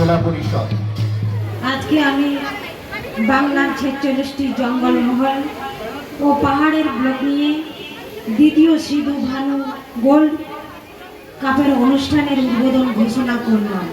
জেলা পরিষদ। আজকে আমি বাংলার ছেচল্লিশটি জঙ্গলমহল ও পাহাড়ের ব্লক নিয়ে দ্বিতীয় সিধু ভানু গোল্ড কাপের অনুষ্ঠানের উদ্বোধন ঘোষণা করলাম।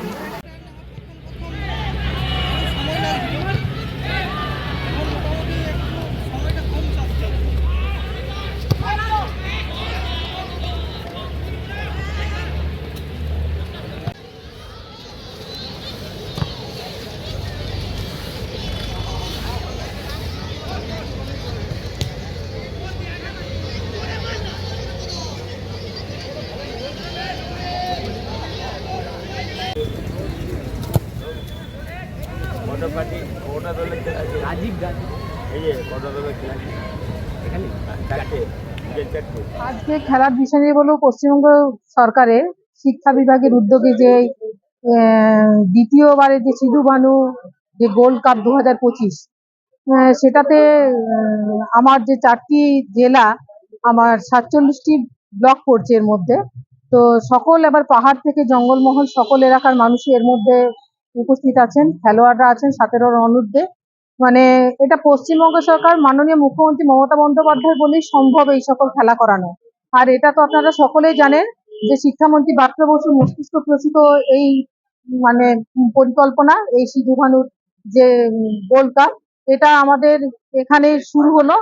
কটা পার্টি কটা দলের খেলা আছে রাজীব গান্ধী। এই যে কটা দলের খেলা আছে চারটে আজকে খেলার বিষয় নিয়ে বলব পশ্চিমবঙ্গ সরকারের শিক্ষা বিভাগের উদ্যোগে যে আহ, দ্বিতীয়বারের যে সিধু বানু যে গোল্ড কাপ দু হাজার পঁচিশ সেটাতে আমার যে চারটি জেলা আমার সাতচল্লিশটি ব্লক পড়ছে এর মধ্যে। তো সকল এবার পাহাড় থেকে জঙ্গলমহল সকল এলাকার মানুষই এর মধ্যে উপস্থিত আছেন, খেলোয়াড়রা আছেন সতেরোর অনূর্ধ্বে মানে এটা পশ্চিমবঙ্গ সরকার, মাননীয় মুখ্যমন্ত্রী মমতা বন্দ্যোপাধ্যায় বলেই সম্ভব এই সকল খেলা করানো। আর এটা তো আপনারা সকলেই জানেন যে শিক্ষামন্ত্রী বাত্র বসু মস্তিষ্ক প্রসূত এই মানে পরিকল্পনা, এই সিধু ভানুর যে গোল্ড কাপ এটা আমাদের এখানে শুরু হলো,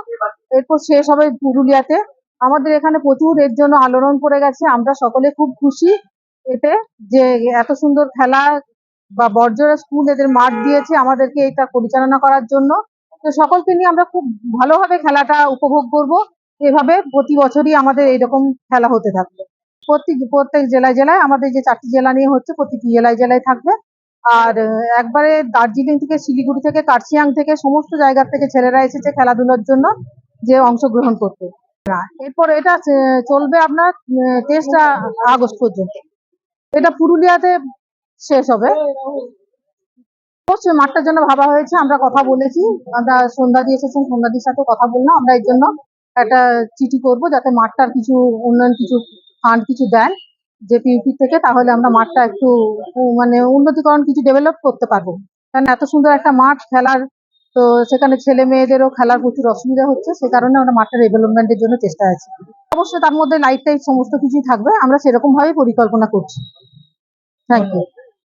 এরপর শেষ হবে পুরুলিয়াতে। আমাদের এখানে প্রচুর এর জন্য আলোড়ন পড়ে গেছে, আমরা সকলে খুব খুশি এতে যে এত সুন্দর খেলা বা বর্জরা স্কুল এদের মাঠ দিয়েছে আমাদেরকে এটা পরিচালনা করার জন্য। তো সকলকে নিয়ে আমরা খুব ভালোভাবে খেলাটা উপভোগ করব। এভাবে প্রতি বছরই আমাদের এইরকম খেলা হতে থাকবে। প্রত্যেক প্রত্যেক জেলায় জেলায় আমাদের যে চারটি জেলা নিয়ে হচ্ছে প্রতিটি জেলায় জেলায় থাকবে। আর একবারে দার্জিলিং থেকে শিলিগুড়ি থেকে কার্শিয়াং থেকে সমস্ত জায়গা থেকে ছেলেরা এসেছে খেলাধুলার জন্য যে অংশগ্রহণ করতে। এরপর এটা চলবে আপনার তেইশটা আগস্ট পর্যন্ত। এটা পুরুলিয়াতে শেষ হবে। মাঠটার জন্য ভাবা হয়েছে, আমরা কথা বলেছি। আমরা সন্ধ্যাদি এসেছেন, সন্ধ্যাদির সাথে কথা বললাম। আমরা এর জন্য একটা চিঠি করব যাতে মাঠটার কিছু উন্নয়ন, কিছু ফান্ড কিছু দেন যে পিউপি থেকে, তাহলে আমরা মাঠটা একটু মানে উন্নতিকরণ কিছু ডেভেলপ করতে পারব। কারণ এত সুন্দর একটা মাঠ খেলার, তো সেখানে ছেলে মেয়েদেরও খেলার প্রচুর অসুবিধা হচ্ছে, সে কারণে আমরা মাঠটা ডেভেলপমেন্টের জন্য চেষ্টা আছি। অবশ্যই তার মধ্যে লাইট টাইট সমস্ত কিছুই থাকবে, আমরা সেরকম ভাবে পরিকল্পনা করছি। Thank you